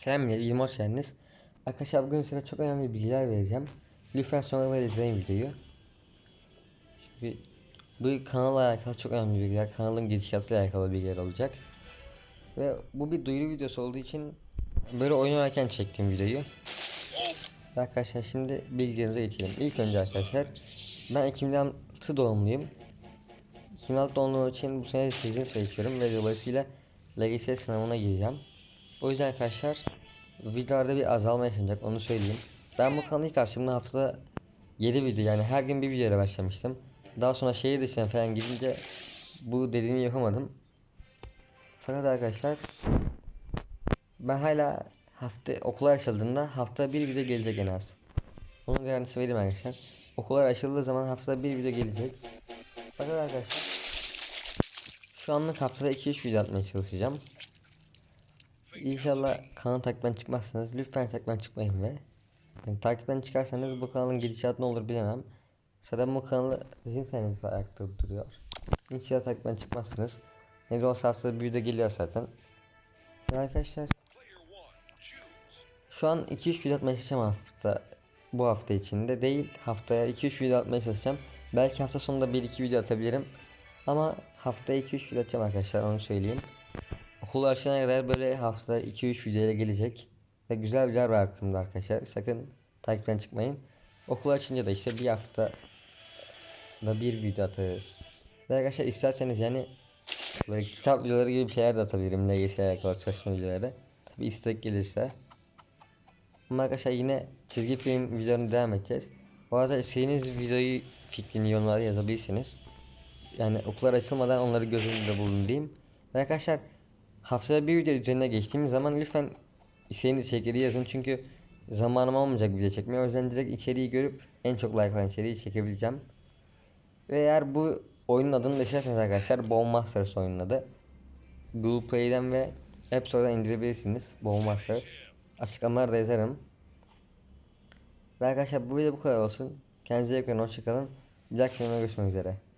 Selam millet, hoş geldiniz. Arkadaşlar bugün size çok önemli bilgiler vereceğim. Lütfen sonra böyle izleyin videoyu. Şimdi bu kanalla alakalı çok önemli bilgiler, kanalın gidişatıyla alakalı bilgiler olacak. Ve bu bir duyuru videosu olduğu için böyle oynarken çektiğim videoyu. Arkadaşlar şimdi bilgilerimize geçelim. İlk önce arkadaşlar ben 2006 doğumluyum. 2006 doğumlu için bu sene sizin seçiyorum ve dolayısıyla LGS sınavına gireceğim. O yüzden arkadaşlar videolarda bir azalma yaşanacak onu söyleyeyim. Ben bu kanalı ilk açtığımda haftada 7 video yani her gün bir videoya başlamıştım. Daha sonra şehir dışına falan gidince bu dediğimi yapamadım. Fakat arkadaşlar ben hala hafta okullar açıldığında hafta bir video gelecek en az. Onun garantisi vereyim arkadaşlar. Okullar açıldığı zaman haftada bir video gelecek. Fakat arkadaşlar şu anlık haftada 2-3 video atmaya çalışacağım. İnşallah kanal takipten çıkmazsanız lütfen takipten çıkmayın ve yani takipten çıkarsanız bu kanalın gidişatı ne olur bilemem. Zaten bu kanalı sizin sayenizde ayakta duruyor. İnşallah takipten çıkmazsınız. Ne de olsa haftada bir video geliyor zaten. Ve arkadaşlar şu an 2-3 video atmaya çalışacağım hafta bu hafta içinde değil haftaya 2-3 video atmaya çalışacağım. Belki hafta sonunda 1-2 video atabilirim. Ama haftaya 2-3 video atacağım arkadaşlar onu söyleyeyim. Okul açılana kadar böyle haftada 2-3 video ile gelecek. Ve güzel videolar var aklımda arkadaşlar. Sakın takipten çıkmayın. Okul açınca da işte bir hafta da bir video atarız. Ve arkadaşlar isterseniz yani böyle kitap videoları gibi bir şeyler de atabilirim. LGS ile alakalı çalışma videoları. Tabi istek gelirse. Ama arkadaşlar yine çizgi film videolarına devam edeceğiz. Bu arada istediğiniz videoyu fikrini yorumlara yazabilirsiniz. Yani okullar açılmadan onları göz önünde bulun diyeyim. Ve arkadaşlar haftada bir video üzerine geçtiğimiz zaman lütfen istediğiniz içerikleri yazın çünkü zamanım olmayacak video çekmeye. O yüzden direkt içeriği görüp en çok like alan içeriği çekebileceğim. Ve eğer bu oyunun adını da arkadaşlar Bone Masters oyunun adı. Google Play'den ve App Store'dan indirebilirsiniz Bone Master. Açıklamalarda yazarım. Ve arkadaşlar bu video bu kadar olsun. Kendinize iyi bakın, hoşçakalın. Bir dahaki görüşmek üzere.